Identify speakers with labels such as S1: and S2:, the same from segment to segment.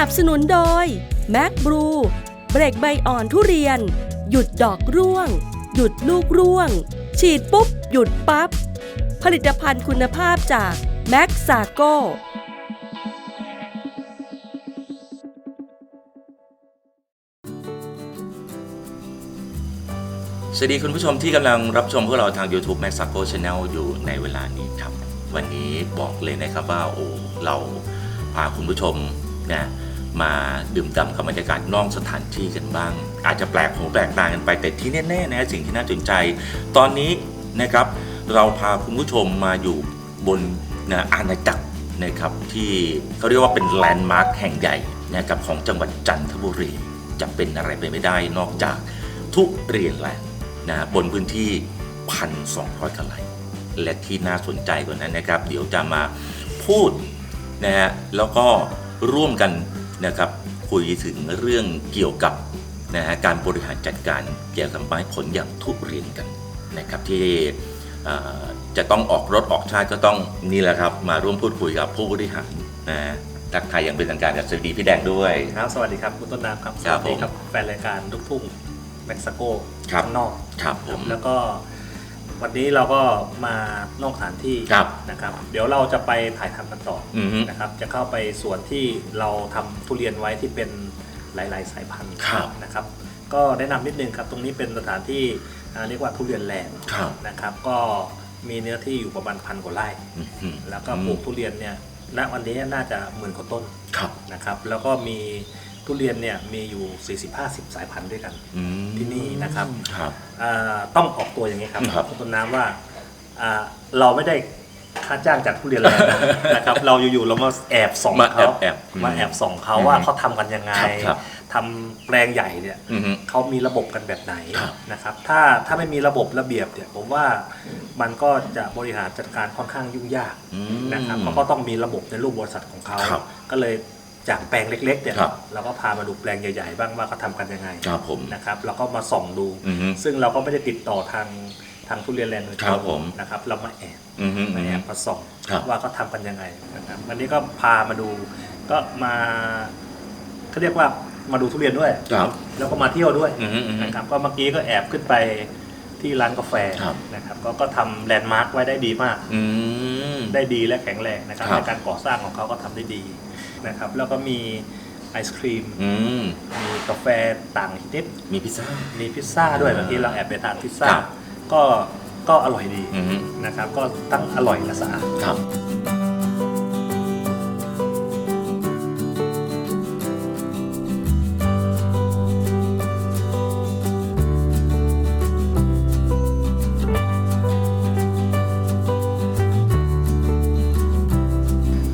S1: นับสนุนโดยแม c บลูเบรกใบอ่อนทุเรียน หยุดดอกร่วง หยุดลูกร่วง ฉีดปุ๊บ หยุดปั๊บ ผลิตภัณฑ์คุณภาพจากแม็กซาโก
S2: สวัสดีคุณผู้ชมที่กำลังรับชมพวกเราทาง YouTube Max a c o Channel อยู่ในเวลานี้ครับ วันนี้บอกเลยนะครับว่าโอ้เราพาคุณผู้ชมนะ มาดื่มด่ำกับบรรยากาศนอกสถานที่กันบ้าง อาจจะแปลกหูแปลกตากันไป แต่ที่แน่ๆนะสิ่งที่น่าสนใจ ตอนนี้นะครับเราพาคุณผู้ชมมาอยู่บนนะอาณาจักรนะครับที่เขาเรียกว่าเป็นแลนด์มาร์คแห่งใหญ่นะครับของจังหวัดจันทบุรีจะเป็นอะไรไปไม่ได้นอกจากทุเรียนแลนด์นะบนพื้นที่ 1,200กว่าไร่และที่น่าสนใจกว่านั้นนะครับ เดี๋ยวจะมาพูดนะฮะแล้วก็ร่วมกัน นะครับคุยถึงเรื่องเกี่ยวกับนะฮะการบริหารจัดการเกี่ยวกับไม้ผลอย่างทุเรียนกันนะครับที่เอ่อจะต้องออกรถออกชาติก็ต้องนี่แหละครับมาร่วมพูดคุยกับผู้บริหารนะฮะทักทายอย่างเป็นทางการกับสวัสดีพี่แดงด้วย
S3: ครับสวัสดีครับคุณต้นน้ำครับส
S2: ครับ
S3: วัสดี
S2: ผม
S3: ครับแฟนรายการลูกทุ่งเม็กซิโก
S2: ครับ
S3: ข้างนอก
S2: ครับผม
S3: แล้วก็ วันนี้เราก็มานอกสถานที่
S2: ครับ
S3: นะครับ เดี๋ยวเราจะไปถ่ายทำกันต่อ
S2: อือฮึ
S3: นะครับ จะเข้าไปสวนที่เราทำทุเรียนไว้ที่เป็นหลาย ๆ สายพันธุ์
S2: ครับ
S3: นะครับ ก็แนะนำนิดนึงครับ ตรงนี้เป็นสถานที่อ่าเรียกว่าทุเรียนแลนด์
S2: ครับ
S3: นะครับ ก็มีเนื้อที่อยู่ประมาณพันกว่าไร่
S2: อื้อหือ
S3: แล้วก็ปลูกทุเรียนเนี่ยณวันนี้น่าจะหมื่นกว่าต้น
S2: ครับ
S3: นะครับ แล้วก็มี ทุเรียนเนี่ยมีอยู่ 40-50 สายพันธุ์ด้วยกัน
S2: อืม
S3: ที่นี่นะครับ
S2: ครับ
S3: อ่าต้องออกตัวอย่างนี้ครับ
S2: ครับ
S3: ณต้นน้ำว่าอ่าเราไม่ได้ค่าจ้างจากทุเรียนแล้วนะครับ เราอยู่ๆเรามาแอบส่อง
S2: มาแอ
S3: เขา
S2: บแอบอืม
S3: มาแอบส่องเขา
S2: อืม
S3: ว่าเขาทำกันยังไง
S2: ครับครับ
S3: ทำแปลงใหญ่เนี่ย
S2: อือฮึ
S3: เขามีระบบกันแบบไหน
S2: ครับ
S3: นะครับ ถ้าถ้าไม่มีระบบระเบียบเนี่ยผมว่ามันก็จะบริหารจัดการค่อนข้างยุ่งยาก
S2: อืม
S3: นะครับเขาก็ต้องมีระบบในรูปบริษัทของเขา
S2: ครับ
S3: ก็เลย จากแปลงเล็กๆเนี่ย
S2: ครับ
S3: เราก็พามาดูแปลงใหญ่ๆบ้างว่าเขาทำกันยังไง
S2: ครับผม
S3: นะครับเราก็มาส่องดู
S2: อือฮึ
S3: ซึ่งเราก็ไม่ได้ติดต่อทางทางทุเรียนแลนด์โดยต
S2: ครั
S3: ร
S2: บ
S3: ง
S2: ผม
S3: นะครับเรามาแอบ
S2: อือฮึ
S3: มาแอบมาส่อง
S2: ครับ
S3: ว่าเขาทำกันยังไงนะครับวันนี้ก็พามาดูก็มาเขาเรียกว่ามาดูทุเรียนด้วย
S2: ครับ
S3: แล้วก็มาเที่ยวด้วย
S2: อือฮึอือฮึ
S3: นะครับก็เมื่อกี้ก็แอบขึ้นไป ที่ร้านกาแฟ
S2: ครับ
S3: นะครับ ก็ก็ทำแลนด์มาร์คไว้ได้ดีมาก
S2: อืม
S3: ได้ดีและแข็งแรงนะครับ
S2: ครับ
S3: ในการก่อสร้างของเขาก็ทำได้ดีนะครับ แล้วก็มีไอศครีม
S2: อืม
S3: มีกาแฟต่างชนิด
S2: มีพิซซ่า
S3: มีพิซซ่าด้วยเมื่อกี้เราแอบไปทานพิซซ่า
S2: ครับ
S3: ก็ก็อร่อยดี
S2: อือฮึ
S3: นะครับ ก็ตั้งอร่อยและสะอาด
S2: ครับ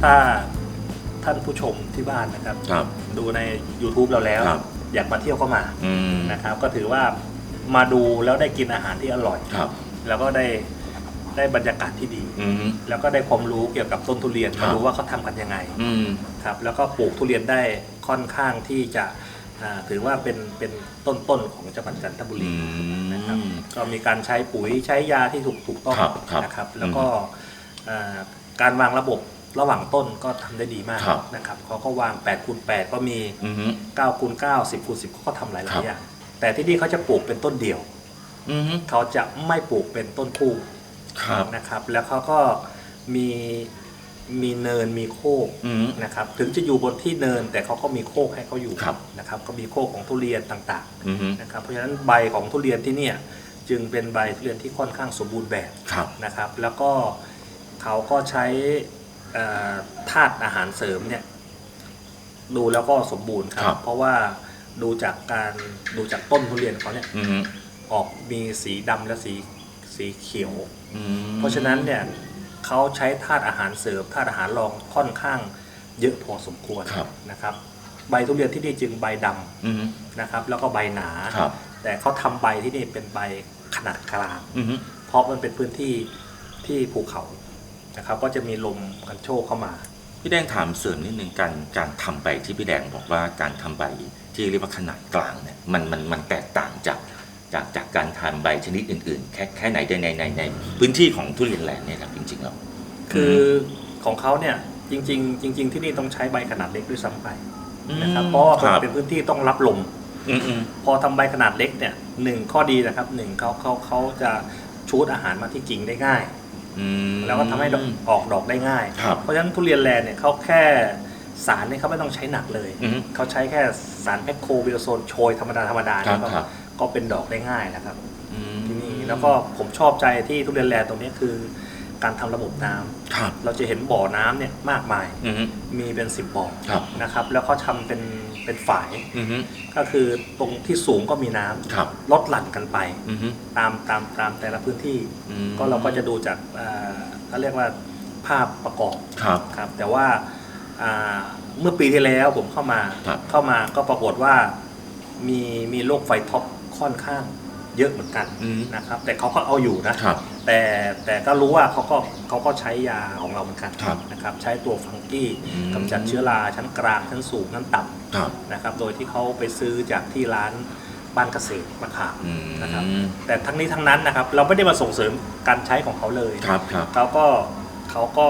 S3: ถ้าท่านผู้ชมที่บ้านนะครับ
S2: ครับ
S3: ดูใน YouTube เราแล้ว
S2: ครับ
S3: อยากมาเที่ยวก็มา
S2: อืม
S3: นะครับ ก็ถือว่ามาดูแล้วได้กินอาหารที่อร่อย
S2: ครับ
S3: แล้วก็ได้ได้บรรยากาศที่ดี
S2: อืม
S3: แล้วก็ได้ความรู้เกี่ยวกับต้นทุเรียน
S2: ครั
S3: มา
S2: บ
S3: ดูว่าเขาทำกันยังไง
S2: อืม
S3: ครับแล้วก็ปลูกทุเรียนได้ค่อนข้างที่จะอ่าถือว่าเป็นเป็นต้นๆของจังหวัดจันทบุ
S2: อื
S3: รี นะครับ
S2: ม
S3: ก็มีการใช้ปุ๋ยใช้ยาที่ถูกถูกต้อง
S2: ครับครับ
S3: นะครับ แล้วก็อ่าการวางระบบ ระหว่างต้นก็ทำได้ดีมาก
S2: ครับ
S3: นะครับเขาก็วาง8คูณ8ก็มี
S2: อืม
S3: 9คูณ9 10คูณ10เขาก็ทำหลาย
S2: ครับ
S3: ๆอย่างแต่ที่นี่เขาจะปลูกเป็นต้นเดี่ยว
S2: อืม
S3: เขาจะไม่ปลูกเป็นต้นคู่
S2: ครับ
S3: นะครับ แล้วเขาก็มีมีเนินมีโคก
S2: อืม
S3: นะครับ ถึงจะอยู่บนที่เนินแต่เขาก็มีโคกให้เขาอยู่
S2: ครับ
S3: นะครับ ก็มีโคกของทุเรียนต่าง
S2: อืม
S3: ๆนะครับเพราะฉะนั้นใบของทุเรียนที่เนี่ยจึงเป็นใบทุเรียนที่ค่อนข้างสมบูรณ์แบบ
S2: ครับ
S3: นะครับ แล้วก็เขาก็ใช้เอ่อ ธาตุอาหารเสริมเนี่ย ดูแล้วก็สมบูรณ์ค
S2: ครั
S3: รับ บ เพราะว่าดูจากการดูจากต้นทุเรียนเขาเนี่ย
S2: อืม
S3: ออกมีสีดำและสีสีเขียว
S2: อืม
S3: เพราะฉะนั้นเนี่ยเขาใช้ธาตุอาหารเสริมธาตุอาหารรองค่อนข้างเยอะพอสมควร
S2: ครับ
S3: นะครับ ใบทุเรียนที่นี่จึงใบด
S2: อืมำ
S3: นะครับ แล้วก็ใบหนา
S2: ครับ
S3: แต่เขาทำใบที่นี่เป็นใบขนาดกลาง
S2: อืม
S3: เพราะมันเป็นพื้นที่ที่ภูเขา นะครับ ก็จะมีลมกันโชกเข้ามา
S2: พี่แดงถามเสริมนิดนึงการการทำใบที่พี่แดงบอกว่าการทำใบที่เรียกว่าขนาดกลางเนี่ยมันมันมันแตกต่างจากจากจากการทำใบชนิดอื่นๆ แค่แค่ไหนในในในในพื้นที่ของทุเรียนแลนด์เนี่ยครับจริงๆแล้ว
S3: คือของเขาเนี่ยจริง ๆ จริง ๆ ที่นี่ต้องใช้ใบขนาดเล็กด้วยซ้ำไปนะครับ
S2: อืม
S3: เพราะว่า
S2: ครับ
S3: เป็นพื้นที่ต้องรับลม
S2: อืมอืม
S3: พอทำใบขนาดเล็กเนี่ยหนึ่งข้อดีนะครับหนึ่งเขาเขาเขาจะชูดอาหารมาที่กิ่งได้ง่าย
S2: อืม
S3: แล้วก็ทำให้ดอกออกดอกได้ง่าย
S2: ครับ
S3: เพราะฉะนั้นทุเรียนแลนด์เนี่ยเขาแค่สารเนี่ยเขาไม่ต้องใช้หนักเลย
S2: อืม
S3: เขาใช้แค่สารแพคโคบิโอโซนโชยธรรมดาธรรมดา
S2: ครั
S3: เนี่ยก็
S2: บครับ
S3: ก็เป็นดอกได้ง่ายนะครับ
S2: อืม
S3: ที่นี่แล้วก็ผมชอบใจที่ทุเรียนแลนด์ตรงนี้คือ การทำระบบน้ำ
S2: ครับ
S3: เราจะเห็นบ่อน้ำเนี่ยมากมาย
S2: อืม
S3: มีเป็นสิบบ่อ
S2: ครับ
S3: นะครับ แล้วเขาทำเป็น เป็นฝาย
S2: อืม
S3: ก็คือตรงที่สูงก็มีน้ำ
S2: ครับ
S3: ลดหลั่นกันไป
S2: อืม
S3: ตามตามตามแต่ละพื้นที่
S2: อืม
S3: ก็เราก็จะดูจากเอ่อเขาเรียกว่าภาพประกอบ
S2: ครับ
S3: ครับแต่ว่าอ่าเมื่อปีที่แล้วผมเข้ามา
S2: ครับ
S3: เข้ามาก็ปรากฏว่ามีมีโรคไฟท็อปค่อนข้างเยอะเหมือนกัน
S2: อืม
S3: นะครับแต่เขาก็เอาอยู่นะ
S2: ครับ
S3: แต่แต่ก็รู้ว่าเขาก็เขาก็ใช้ยาของเราเหมือนกัน
S2: ครับ
S3: นะครับ ใช้ตัวฟังกี้
S2: อืม
S3: กำจัดเชื้อราชั้นกลางชั้นสูงชั้นต่
S2: ครับำ
S3: นะครับ โดยที่เขาไปซื้อจากที่ร้านบ้านเกษตรมะขาม
S2: อืม
S3: นะครับ แต่ทั้งนี้ทั้งนั้นนะครับ เราไม่ได้มาส่งเสริมการใช้ของเขาเลย
S2: ครับครับ
S3: เขาก็เขาก็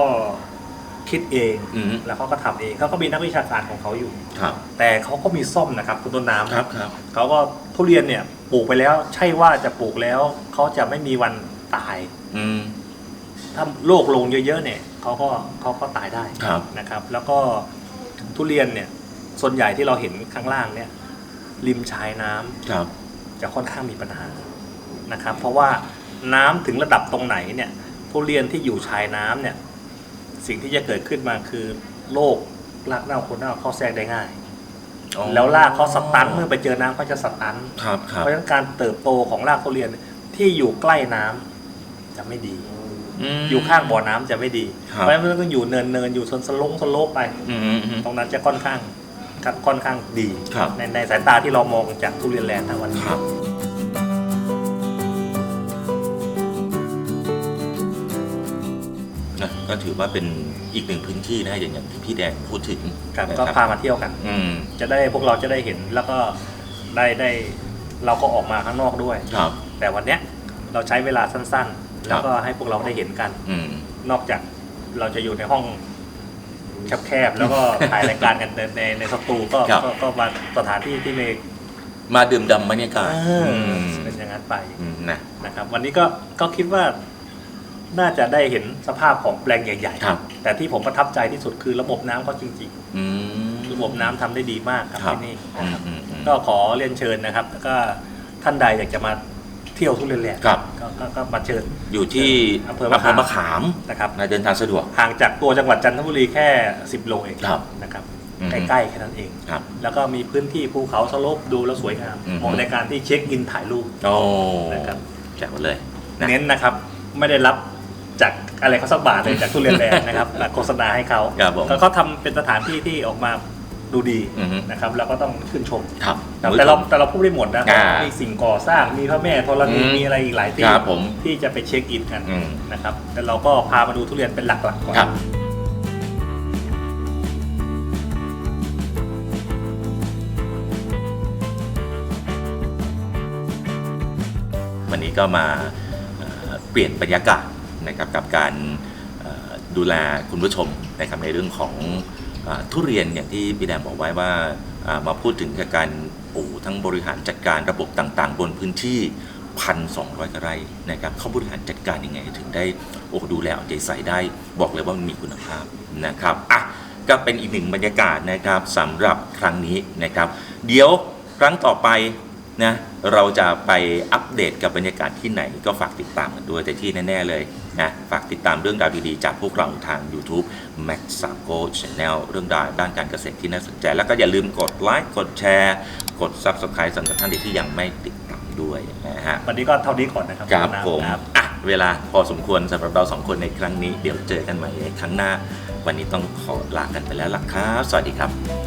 S3: คิดเอง
S2: อืม
S3: แล้วเขาก็ทำเองเขาก็มีนักวิชาการของเขาอยู่
S2: ครับ
S3: แต่เขาก็มีซ่อมนะครับคุณต้นน้ำ
S2: ครับครับ
S3: เขาก็ทุเรียนเนี่ยปลูกไปแล้วใช่ว่าจะปลูกแล้วเขาจะไม่มีวัน ตาย
S2: อืม
S3: ถ้าโรคลงเยอะๆเนี่ยเขาก็เขาก็ตายได้
S2: ครับ
S3: นะครับ แล้วก็ทุเรียนเนี่ย ส่วนใหญ่ที่เราเห็นข้างล่างเนี่ย ริมชายน้ำ
S2: ครับ
S3: จะค่อนข้างมีปัญหานะครับ เพราะว่าน้ำถึงระดับตรงไหนเนี่ย ทุเรียนที่อยู่ชายน้ำเนี่ย สิ่งที่จะเกิดขึ้นมาคือโรครากเน่าโคนเน่าเข้าแทรกได้ง่าย
S2: อ๋อ
S3: แล้วรากเขาสตันเมื่อไปเจอน้ำเขาจะสตัน
S2: ครับครับ
S3: เพราะฉะนั้นการเติบโตของรากทุเรียนที่อยู่ใกล้น้ำ จะไม่ดี
S2: ม
S3: อยู่ข้างบ่อน้ำจะไม่ดี
S2: ครับ
S3: เพราะฉะนั้นมันต้องอยู่เนินเนินๆอยู่โซนสลงสโลปไป
S2: อืมอืมอืม
S3: ตรงนั้นจะค่อนข้างค่อนข้างดี
S2: ครับ
S3: ในในสายตาที่เรามองจากทุเรียนแลนด์นะวันนี้
S2: ครับนะก็ถือว่าเป็นอีกหนึ่งพื้นที่นะอย่างอย่างที่พี่แดงพูดถึง
S3: ครับ
S2: นะ
S3: ก็พามาเที่ยวกัน
S2: อืม
S3: จะได้พวกเราจะได้เห็นแล้วก็ได้ได้เราก็ออกมาข้างนอกด้วย
S2: ครับ
S3: แต่วันเนี้ยเราใช้เวลาสั้น ๆ แล้วก็ให้พวกเราได้เห็นกัน
S2: อืม
S3: นอกจากเราจะอยู่ในห้องแคบๆแล้วก็ถ่ายรายการกันในในในสตูก็
S2: ครับ
S3: ก็ก็มาสถานที่ที่เมย์
S2: มาดื่มด่ำบรรยากาศ
S3: เอออ
S2: ม
S3: เป็นอย่างนั้นไป
S2: อืมนะ
S3: นะครับ วันนี้ก็ก็คิดว่าน่าจะได้เห็นสภาพของแปลงใหญ่
S2: ครับ
S3: ๆแต่ที่ผมประทับใจที่สุดคือระบบน้ำเขาจริง
S2: อืม
S3: ๆระบบน้ำทำได้ดีมากครับ
S2: ครับ
S3: ที่นี่
S2: อื
S3: นะ
S2: ม
S3: ครับ
S2: อืมอืม
S3: ก็ขอเรียนเชิญนะครับ แล้วก็ท่านใดอยากจะมา เที่ยวทุเรียนแลนด์
S2: ครับ
S3: ก็ก็ก็มาเชิญ
S2: อยู่ที่
S3: อำเภอมะขาม
S2: มะขาม
S3: นะครับ
S2: นะเดินทางสะดวก
S3: ห่างจากตัวจังหวัดจันทบุรีแค่ 10 โลเอง
S2: ครับ
S3: นะครับ
S2: อืม
S3: ใกล้ๆแค่นั้นเอง
S2: ครับ
S3: แล้วก็มีพื้นที่ภูเขาสโลปดูแล้วสวยงาม
S2: อืม
S3: เหมาะในการที่เช็คอินถ่ายรูป
S2: โอ้
S3: นะครับ
S2: แจ๋วเลย นะ
S3: เน้นนะครับไม่ได้รับจากอะไรเขาสักบาทเลยจากทุเรียนแลนด์นะครับแต่โฆษณาให้เขา
S2: ครับผม
S3: แล้วเขาทำเป็นสถานที่ที่ออกมา ดูดี
S2: อือฮึ
S3: นะครับแล้วก็ต้องชื่นชม
S2: ครับ
S3: แต่เราแต่เราพูดได้หมดนะ
S2: อ่า
S3: มีสิ่งก่อสร้างมีพระแม่ธรณี
S2: อืม
S3: มีอะไรอีกหลายที่
S2: ครับผม
S3: ที่จะไปเช็คอินกัน
S2: อืม
S3: นะครับแต่เราก็พามาดูทุเรียนเป็นหลักๆก่อน
S2: ครับ วันนี้ก็มาเอ่อเปลี่ยนบรรยากาศนะครับกับการเอ่อดูแลคุณผู้ชมนะครับในเรื่องของเออ ทุเรียนอย่างที่พี่แดมบอกไว้ว่ามาพูดถึงการปลูทั้งบริหารจัดการระบบต่างๆ บนพื้นที่1,200กว่าไร่นะครับเขาบริหารจัดการยังไงถึงได้โอ้ดูแลเอาใจใส่ได้บอกเลยว่ามันมีคุณภาพนะครับอะก็เป็นอีกหนึ่งบรรยากาศนะครับสำหรับครั้งนี้นะครับ เดี๋ยวครั้งต่อไปนะ เราจะไปอัปเดตกับบรรยากาศที่ไหนก็ฝากติดตามกันด้วยแต่ที่แน่ ๆ เลยนะฝากติดตามเรื่องราวดีๆ จากพวกเราทาง YouTube Max s a g o Channel เรื่องราวด้านการเกษตรที่น่าสนใจ แล้วก็อย่าลืมกดไลค์กดแชร์ กด Subscribe สำหรับท่านที่ยังไม่ติดตามด้วยนะฮะ
S3: วันนี้ก็เท่านี้ก่อนนะครับ
S2: ครับ
S3: นะ
S2: ผม
S3: ครับ
S2: อะเวลาพอสมควรสำหรับเราสองคนในครั้งนี้เดี๋ยวเจอกันใหม่ในครั้งหน้า วันนี้ต้องขอลากันไปแล้วล่ะครับ สวัสดีครับ